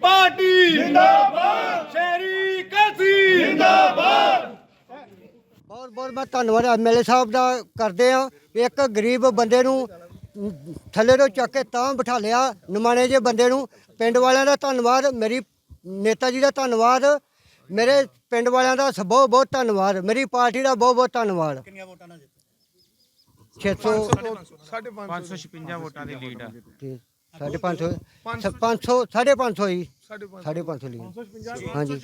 Party ਜਿੰਦਾਬਾਦ। ਸ਼ਹਿਰੀ ਕਲਸੀ। ਜਿੰਦਾਬਾਦ। ਬਹੁਤ ਬਹੁਤ ਮੈਂ ਧੰਨਵਾਦ ਐਮਐਲਏ ਸਾਹਿਬ ਦਾ ਕਰਦੇ ਆ ਇੱਕ ਗਰੀਬ ਬੰਦੇ ਨੂੰ ਥੱਲੇ ਤੋਂ ਚੱਕ ਕੇ ਤਾਂ ਬਿਠਾ ਲਿਆ ਨਿਮਾਣੇ ਜੇ ਬੰਦੇ ਨੂੰ। ਪਿੰਡ ਵਾਲਿਆਂ ਦਾ ਧੰਨਵਾਦ ਮੇਰੀ ਨੇਤਾ ਜੀ ਦਾ ਧੰਨਵਾਦ ਮੇਰੇ ਪਿੰਡ ਵਾਲਿਆਂ ਦਾ ਬਹੁਤ ਬਹੁਤ ਧੰਨਵਾਦ ਮੇਰੀ ਪਾਰਟੀ ਦਾ ਬਹੁਤ ਬਹੁਤ ਧੰਨਵਾਦ। ਕਿੰਨੀਆਂ ਵੋਟਾਂ ਨਾਲ ਜਿੱਤੇ 600 556 ਵੋਟਾਂ ਦੀ ਲੀਡ ਆ। 550 500 550 ਜੀ। 550 ਲਈ ਹਾਂਜੀ।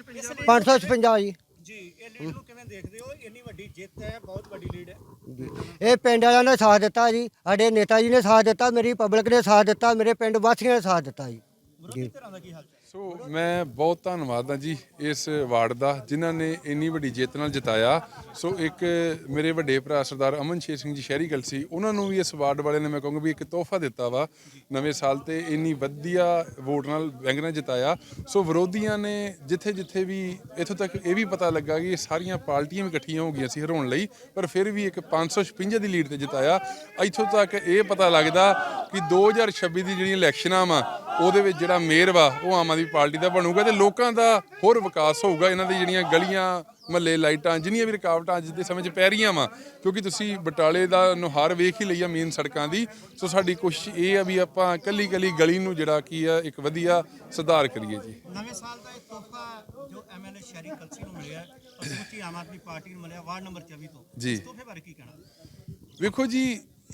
556 ਜੀ। ਜੀ ਇਹ ਲੀਡ ਨੂੰ ਕਿਵੇਂ ਦੇਖਦੇ ਹੋ? ਇੰਨੀ ਵੱਡੀ ਜਿੱਤ ਹੈ ਬਹੁਤ ਵੱਡੀ ਲੀਡ ਹੈ। ਜੀ। ਇਹ ਪਿੰਡ ਵਾਲਿਆਂ ਨੇ ਸਾਥ ਦਿੱਤਾ ਜੀ। ਸਾਡੇ ਨੇਤਾ ਜੀ ਨੇ ਸਾਥ ਦਿੱਤਾ ਮੇਰੀ ਪਬਲਿਕ ਨੇ ਸਾਥ ਦਿੱਤਾ ਮੇਰੇ ਪਿੰਡ ਵਾਸੀਆਂ ਨੇ ਸਾਥ ਦਿੱਤਾ ਜੀ। ਵਿਰੋਧੀ ਧਿਰਾਂ ਦਾ ਕੀ ਹਾਲ ਚਾਲ? ਸੋ ਮੈਂ ਬਹੁਤ ਧੰਨਵਾਦ ਹਾਂ ਜੀ ਇਸ ਵਾਰਡ ਦਾ, ਜਿਨ੍ਹਾਂ ਨੇ ਇੰਨੀ ਵੱਡੀ ਜਿੱਤ ਨਾਲ ਜਿਤਾਇਆ। ਸੋ ਇੱਕ ਮੇਰੇ ਵੱਡੇ ਭਰਾ ਸਰਦਾਰ ਅਮਨ ਸ਼ੇਰ ਸਿੰਘ ਜੀ ਸ਼ਹਿਰੀ ਗੱਲ ਸੀ, ਉਹਨਾਂ ਨੂੰ ਵੀ ਇਸ ਵਾਰਡ ਵਾਲਿਆਂ ਨੇ ਮੈਂ ਕਹੂੰਗਾ ਵੀ ਇੱਕ ਤੋਹਫਾ ਦਿੱਤਾ ਵਾ, ਨਵੇਂ ਸਾਲ ਤੇ ਇੰਨੀ ਵਧੀਆ ਵੋਟ ਨਾਲ ਬੈਂਕ ਨੇ ਜਿਤਾਇਆ। ਸੋ ਵਿਰੋਧੀਆਂ ਨੇ ਜਿੱਥੇ ਜਿੱਥੇ ਵੀ ਇੱਥੋਂ ਤੱਕ ਇਹ ਵੀ ਪਤਾ ਲੱਗਾ ਕਿ ਇਹ ਸਾਰੀਆਂ ਪਾਰਟੀਆਂ ਵੀ ਇਕੱਠੀਆਂ ਹੋ ਗਈਆਂ ਸੀ ਹਰਾਉਣ ਲਈ, ਪਰ ਫਿਰ ਵੀ ਇੱਕ 556 ਦੀ ਲੀਡ ਤੇ ਜਿਤਾਇਆ। ਇੱਥੋਂ ਤੱਕ ਇਹ ਪਤਾ ਲੱਗਦਾ ਕਿ 2026 ਦੀ ਜਿਹੜੀਆਂ ਇਲੈਕਸ਼ਨਾਂ ਵਾ ਉਹਦੇ ਵਿੱਚ ਜਿਹੜਾ ਮੇਅਰ ਵਾ ਉਹ ਆਮ ਆਦਮੀ ਪਾਰਟੀ ਦਾ ਬਣੂਗਾ ਤੇ ਲੋਕਾਂ ਦਾ ਹੋਰ ਵਿਕਾਸ ਹੋਊਗਾ। ਇਹਨਾਂ ਦੀ ਜਿਹੜੀਆਂ ਗਲੀਆਂ ਮਹੱਲੇ ਲਾਈਟਾਂ ਜਿੰਨੀਆਂ ਵੀ ਰੁਕਾਵਟਾਂ ਅੱਜ ਦੇ ਸਮੇਂ 'ਚ ਪੈ ਰਹੀਆਂ ਵਾ ਕਿਉਂਕਿ ਤੁਸੀਂ ਬਟਾਲੇ ਦਾ ਨੁਹਾਰ ਵੇਖ ਹੀ ਲਈ ਆ ਮੇਨ ਸੜਕਾਂ ਦੀ ਸੋ ਸਾਡੀ ਕੋਸ਼ਿਸ਼ ਇਹ ਆ ਵੀ ਆਪਾਂ ਕੱਲੀ ਕੱਲੀ ਗਲੀ ਨੂੰ ਜਿਹੜਾ ਕੀ ਆ ਇੱਕ ਵਧੀਆ ਸੁਧਾਰ ਕਰੀਏ ਜੀ। ਨਵੇਂ ਸਾਲ ਦਾ ਇਹ ਤੋਹਫਾ ਜੋ ਐਮਐਲਏ ਸ਼ਹਿਰੀ ਕਲਸੀ ਨੂੰ ਮਿਲਿਆ ਸਮੁੱਚੀ ਆਮ ਆਦਮੀ ਪਾਰਟੀ ਨੂੰ ਮਿਲਿਆ ਵਾਰਡ ਨੰਬਰ 24 ਤੋਂ। ਜੀ। ਤੋਹਫੇ ਬਾਰੇ ਕੀ ਕਹਿਣਾ? ਵੇਖੋ ਜੀ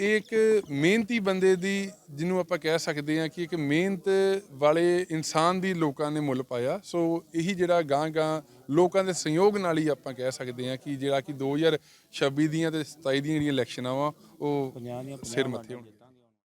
ਇਹ ਇੱਕ ਮਿਹਨਤੀ ਬੰਦੇ ਦੀ ਜਿਹਨੂੰ ਆਪਾਂ ਕਹਿ ਸਕਦੇ ਹਾਂ ਕਿ ਇੱਕ ਮਿਹਨਤ ਵਾਲੇ ਇਨਸਾਨ ਦੀ ਲੋਕਾਂ ਨੇ ਮੁੱਲ ਪਾਇਆ। ਸੋ ਇਹੀ ਜਿਹੜਾ ਗਾਂ ਗਾਂ ਲੋਕਾਂ ਦੇ ਸਹਿਯੋਗ ਨਾਲ ਹੀ ਆਪਾਂ ਕਹਿ ਸਕਦੇ ਹਾਂ ਕਿ ਜਿਹੜਾ ਕਿ 2026 ਦੀਆਂ ਤੇ 27 ਦੀਆਂ ਜਿਹੜੀਆਂ ਇਲੈਕਸ਼ਨਾਂ ਵਾ ਉਹ ਸਿਰ ਮੱਥੇ ਹੋਣਗੀਆਂ